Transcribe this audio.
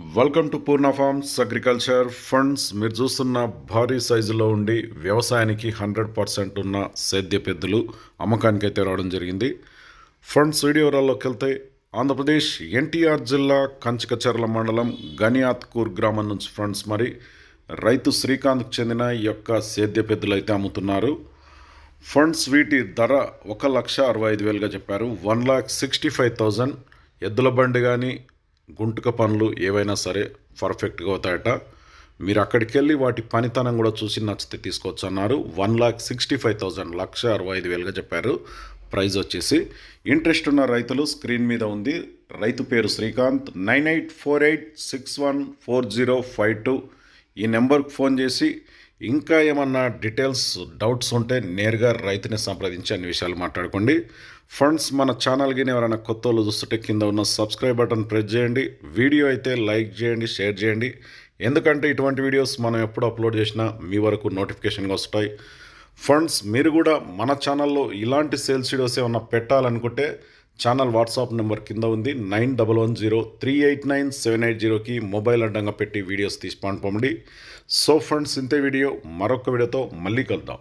Welcome to Purna farms agriculture funds మీరు చూస్తున్న భారీ సైజులో ఉండి వ్యవసాయానికి హండ్రెడ్ పర్సెంట్ ఉన్న సేద్య పెద్దలు అమ్మకానికి అయితే రావడం జరిగింది. ఫండ్స్ వీడియో వెళ్తే ఆంధ్రప్రదేశ్ ఎన్టీఆర్ జిల్లా కంచికచర్ల మండలం గనియాత్కూర్ గ్రామం నుంచి ఫండ్స్ మరి రైతు శ్రీకాంత్కు చెందిన ఈ యొక్క సేద్య పెద్దలు అయితే అమ్ముతున్నారు. ఫండ్స్ వీటి ధర ఒక లక్ష అరవై ఐదు వేలుగా చెప్పారు. One lakh sixty five thousand. ఎద్దుల బండి కానీ గుంటుక పనులు ఏవైనా సరే పర్ఫెక్ట్గా అవుతాయట. మీరు అక్కడికి వెళ్ళి వాటి పనితనం కూడా చూసి నచ్చితే తీసుకోవచ్చు అన్నారు. One lakh sixty five thousand లక్ష అరవై ఐదు వేలుగా చెప్పారు. ప్రైజ్ వచ్చేసి ఇంట్రెస్ట్ ఉన్న రైతులు స్క్రీన్ మీద ఉంది. రైతు పేరు Srikanth. Nine eight four eight six one four zero five two ఈ నెంబర్కి ఫోన్ చేసి ఇంకా ఏమన్నా డీటెయిల్స్ డౌట్స్ ఉంటే నేరుగా రైతుని సంప్రదించి అన్ని విషయాలు మాట్లాడుకోండి. ఫండ్స్ మన ఛానల్కి ఎవరైనా కొత్త వాళ్ళు చూస్తుంటే కింద ఉన్న సబ్స్క్రైబ్ బటన్ ప్రెస్ చేయండి. వీడియో అయితే లైక్ చేయండి షేర్ చేయండి. ఎందుకంటే ఇటువంటి వీడియోస్ మనం ఎప్పుడు అప్లోడ్ చేసినా మీ వరకు నోటిఫికేషన్గా వస్తాయి. ఫండ్స్ మీరు కూడా మన ఛానల్లో ఇలాంటి సేల్స్ వీడియోస్ ఏమన్నా పెట్టాలనుకుంటే ఛానల్ వాట్సాప్ నెంబర్ కింద ఉంది. Nine double one zero three eight nine seven eight జీరోకి మొబైల్ అడ్డంగా పెట్టి వీడియోస్ తీసి పంపండి. సో ఫ్రెండ్స్ ఇంతే వీడియో. మరొక వీడియోతో మళ్ళీ కలుద్దాం.